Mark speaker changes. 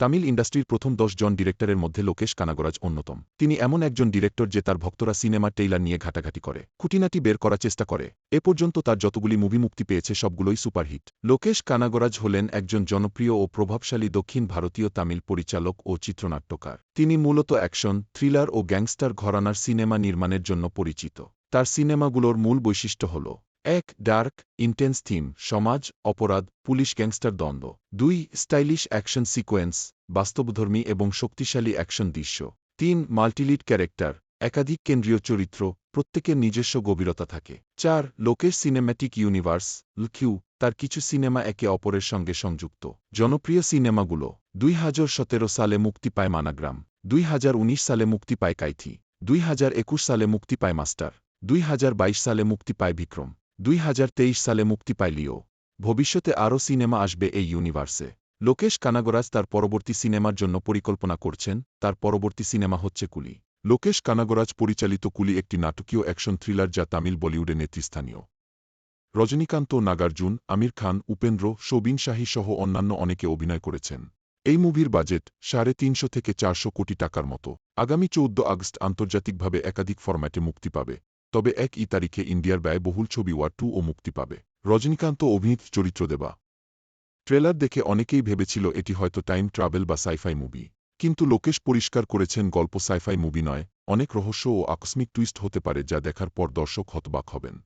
Speaker 1: তামিল ইন্ডাস্ট্রির প্রথম দশ জন ডিরেক্টরের মধ্যে লোকেশ কানাগরাজ অন্যতম। তিনি এমন একজন ডিরেক্টর যে তার ভক্তরা সিনেমা টেইলার নিয়ে ঘাটাঘাটি করে, খুঁটিনাটি বের করার চেষ্টা করে। এ পর্যন্ত তার যতগুলি মুভি মুক্তি পেয়েছে সবগুলোই সুপারহিট। লোকেশ কানাগরাজ হলেন একজন জনপ্রিয় ও প্রভাবশালী দক্ষিণ ভারতীয় তামিল পরিচালক ও চিত্রনাট্যকার। তিনি মূলত অ্যাকশন, থ্রিলার ও গ্যাংস্টার ঘরানার সিনেমা নির্মাণের জন্য পরিচিত। তার সিনেমাগুলোর মূল বৈশিষ্ট্য হল এক ডার্ক, ইন্টেন্স থিম, সমাজ, অপরাধ, পুলিশ গ্যাংস্টার দ্বন্দ্ব। দুই, স্টাইলিশ অ্যাকশন সিকোয়েন্স, বাস্তবধর্মী এবং শক্তিশালী অ্যাকশন দৃশ্য। তিন, মাল্টিলিড ক্যারেক্টার, একাধিক কেন্দ্রীয় চরিত্র, প্রত্যেকের নিজস্ব গভীরতা থাকে। চার লোকেশ সিনেম্যাটিক ইউনিভার্স লকিউ তার কিছু সিনেমা একে অপরের সঙ্গে সংযুক্ত। জনপ্রিয় সিনেমাগুলো, দুই হাজার সতেরো সালে মুক্তি পায় মানাগ্রাম, দুই হাজার উনিশ সালে মুক্তি পায় কাইথি, দুই হাজার একুশ সালে মুক্তি পায় মাস্টার, দুই হাজার বাইশ সালে মুক্তি পায় বিক্রম। দুই হাজার তেইশ সালে মুক্তি পায় লিও ভবিষ্যতে আরও সিনেমা আসবে এই ইউনিভার্সে। লোকেশ কানাগরাজ তার পরবর্তী সিনেমার জন্য পরিকল্পনা করছেন, তার পরবর্তী সিনেমা হচ্ছে কুলি। লোকেশ কানাগরাজ পরিচালিত কুলি একটি নাটকীয় অ্যাকশন থ্রিলার যা তামিল বলিউডে নেতৃস্থানীয়। রজনীকান্ত, নাগার্জুন, আমির খান, উপেন্দ্র, শোবিন শাহী সহ অন্যান্য অনেকে অভিনয় করেছেন। এই মুভির বাজেট সাড়ে তিনশো থেকে চারশো কোটি টাকার মতো। আগামী চৌদ্দ আগস্ট আন্তর্জাতিকভাবে একাধিক ফরম্যাটে মুক্তি পাবে। তবে এক ই তারিখে ইন্ডিয়ার ব্যয়বহুল ছবি ওয়ার টু ও মুক্তি পাবে। রজনীকান্ত অভিনীত চরিত্র দেবা। ট্রেলার দেখে অনেকেই ভেবেছিল এটি হয়তো টাইম ট্রাভেল বা সাইফাই মুভি। কিন্তু লোকেশ পরিষ্কার করেছেন গল্প সাইফাই মুভি নয়, অনেক রহস্য ও আকস্মিক টুইস্ট হতে পারে যা দেখার পর দর্শক হতবাক হবেন।